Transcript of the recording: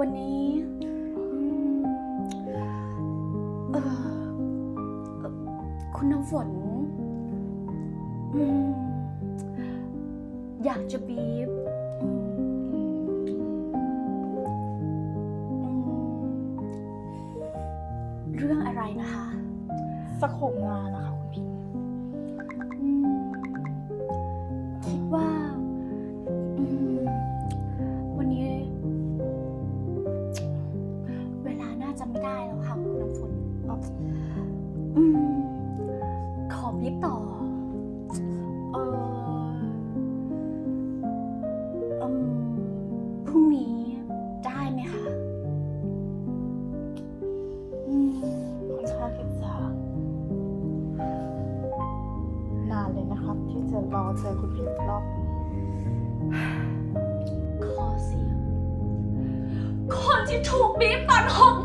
วันนี้เออคุณน้ำฝน อยากจะบีบเรื่องอะไรนะคะ สโคปงานนะคะคุณพิม ลาน่าจะไม่ได้แล้วค่ะคุณน้ำฝนอืมขอบีบต่อ เอออืมพรุ่งนี้ได้ไหมคะอืมค่อนข้างที่จะนานเลยนะครับ ที่จะรอเจอคุณพิมพ์อีกรอบ ขอเสียง คนที่ถูกบีบตอนหก